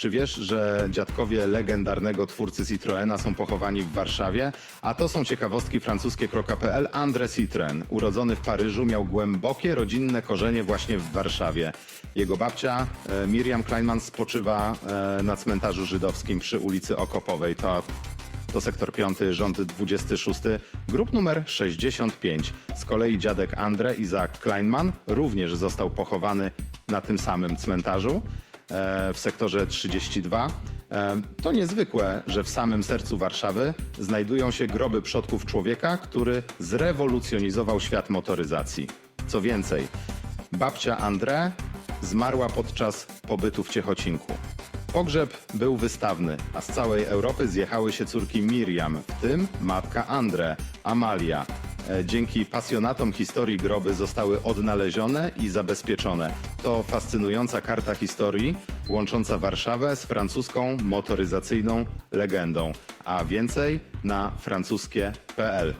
Czy wiesz, że dziadkowie legendarnego twórcy Citroena są pochowani w Warszawie? A to są ciekawostki francuskie.pl. André Citroen, urodzony w Paryżu, miał głębokie rodzinne korzenie właśnie w Warszawie. Jego babcia e, Miriam Kleinman spoczywa e, na cmentarzu żydowskim przy ulicy Okopowej. To to sektor 5, rząd 26, grup numer 65. Z kolei dziadek Andre Isaac Kleinman również został pochowany na tym samym cmentarzu w sektorze 32. E, To niezwykłe, że w samym sercu Warszawy znajdują się groby przodków człowieka, który zrewolucjonizował świat motoryzacji. Co więcej, babcia André zmarła podczas pobytu w Ciechocinku. Pogrzeb był wystawny, a z całej Europy zjechały się córki Miriam, w tym matka Andre, Amalia. E, Dzięki pasjonatom historii groby zostały odnalezione i zabezpieczone. To fascynująca karta historii łącząca Warszawę z francuską motoryzacyjną legendą. A więcej na francuskie.pl.